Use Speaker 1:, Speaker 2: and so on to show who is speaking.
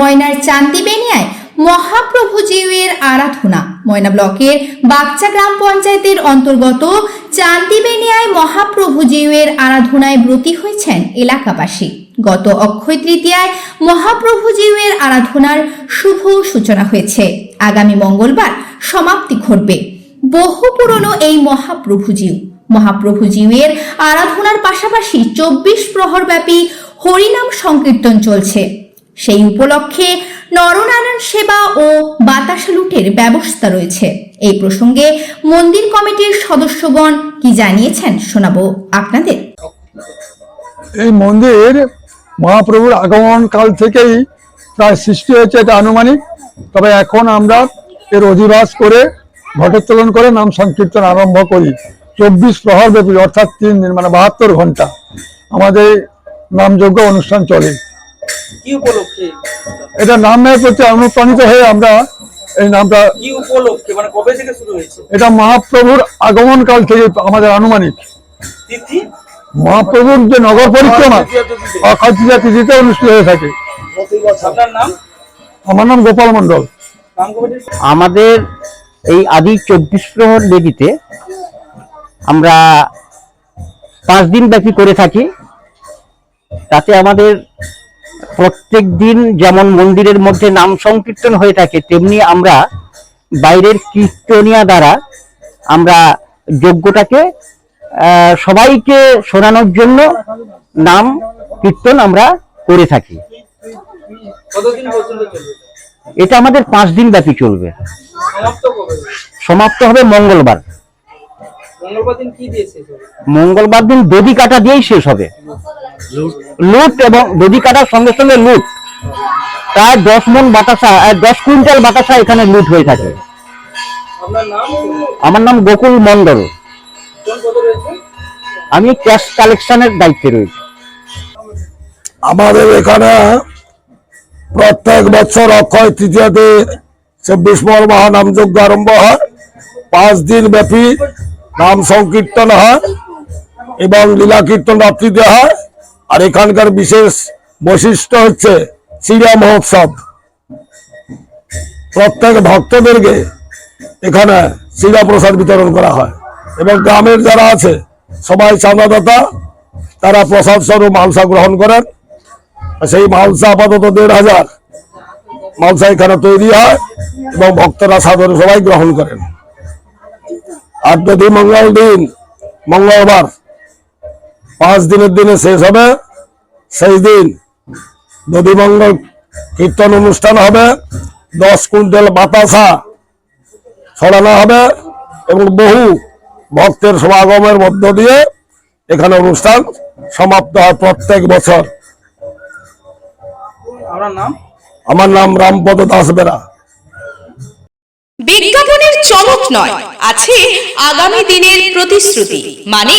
Speaker 1: ময়নার চান্দি বেনিয়ায় মহাপ্রভু জিউয়ের আরাধনা। ময়না ব্লকের বাগচা গ্রাম পঞ্চায়েতের অন্তর্গত চান্দি বেনিয়ায় মহাপ্রভু জিউয়ের আরাধনায় ব্রতী হয়েছেন এলাকাবাসী। গত অক্ষয় তৃতীয়ায় মহাপ্রভু জিউয়ের আরাধনার শুভ সূচনা হয়েছে। আগামী মঙ্গলবার সমাপ্তি ঘটবে। বহু পুরনো এই মহাপ্রভু জিউ মহাপ্রভু জিউয়ের আরাধনার পাশাপাশি চব্বিশ প্রহরব্যাপী হরিনাম সংকীর্তন চলছে। সেই উপলক্ষে নরনারায়ণ সেবা ও বাতাসা লুটের ব্যবস্থা রয়েছে। এই প্রসঙ্গে মন্দির কমিটির সদস্যগণ কি জানিয়েছেন শোনাবো আপনাদের।
Speaker 2: এই মন্দির মহাপ্রভুর আগমন কাল থেকেই প্রায় সৃষ্টি হয়েছে, এটা আনুমানিক। তবে এখন আমরা এর অধিবাস করে ঘটোত্তোলন করে নাম সংকীর্তন আরম্ভ করি। চব্বিশ প্রহর ব্যাপী অর্থাৎ তিন দিন মানে বাহাত্তর ঘণ্টা। আমাদের নামযজ্ঞ অনুষ্ঠান চলে।
Speaker 3: কি উপলক্ষে?
Speaker 2: এটা নামের প্রতি অনুপ্রাণিত হয়ে আমরা এই নামটা
Speaker 3: কি উপলক্ষে? মানে কবে থেকে শুরু হয়েছে?
Speaker 2: এটা মহাপ্রভুর আগমন কাল থেকে আমাদের আনুমানিক।
Speaker 3: তিথি?
Speaker 2: মহাপ্রভুর যে নগর পরিক্রমা অক্ষয় তৃতীয়া তিথিতে অনুষ্ঠিত হয়ে থাকে।
Speaker 3: আপনার নাম?
Speaker 2: আমার নাম গোপাল মন্ডল
Speaker 4: আমাদের এই আদি চব্বিশ প্রহর বেদিতে আমরা পাঁচ দিন ব্যাপী করে থাকি। তাতে আমাদের প্রত্যেক দিন যেমন মন্দিরের মধ্যে নাম সংকীর্তন হয়ে থাকে তেমনি আমরা বাইরের কীর্তনিয়া দ্বারা আমরা যজ্ঞটাকে সবাইকে শোনানোর জন্য নাম কীর্তন আমরা করে থাকি। এটা আমাদের পাঁচ দিন ব্যাপী চলবে।
Speaker 3: সমাপ্ত
Speaker 4: হবে মঙ্গলবার।
Speaker 3: মঙ্গলবার দিন কি দিয়ে
Speaker 4: মঙ্গলবার দিন দধি কাটা দিয়েই শেষ হবে। লুট এবং দধি কাটার সঙ্গে সঙ্গে লুট। প্রায় দশ মন বাতাসা দশ কুইন্টাল বাতাসা এখানে লুট হয়ে থাকে। আমার নাম গোকুল মন্ডল
Speaker 3: কোন পদ রয়েছে?
Speaker 4: আমি ক্যাশ কালেকশনের দায়িত্বে রয়েছি।
Speaker 2: আমাদের এখানে প্রত্যেক বছর অক্ষয় তৃতীয়াতে চব্বিশ পর মহানাম যজ্ঞ আরম্ভ হয়। পাঁচ দিন ব্যাপী নাম সংকীর্তন হয় এবং লীলা কীর্তন রাত্রিতে হয়। আর এখানকার বিশেষ বৈশিষ্ট্য হচ্ছে চিড়িয়া মহোৎসব। প্রত্যেক ভক্তদেরকে এখানে চিড়া প্রসাদ বিতরণ করা হয় এবং গ্রামের যারা আছে, সবাই চাঁদাদাতা, তারা প্রসাদ স্বরূপ মালসা গ্রহণ করেন। সেই মালসা আপাতত দেড় হাজার মালসা এখানে তৈরি হয় এবং ভক্তরা সাদরে সবাই গ্রহণ করেন। আর যদি মঙ্গল দিন, মঙ্গলবার পাঁচ দিনের দিনে শেষ হবে। সেই দিন নদী মঙ্গল কীর্তন অনুষ্ঠান হবে। দশ কুইন্টাল বাতাসা ছড়ানো হবে এবং বহু ভক্তের সমাগমের মধ্য দিয়ে এখানে অনুষ্ঠান সমাপ্ত হয় প্রত্যেক বছর। আমার নাম রামপদ দাস বেরা।
Speaker 5: বিজ্ঞাপনের চমক নয় আছে আগামী দিনের প্রতিশ্রুতি মানে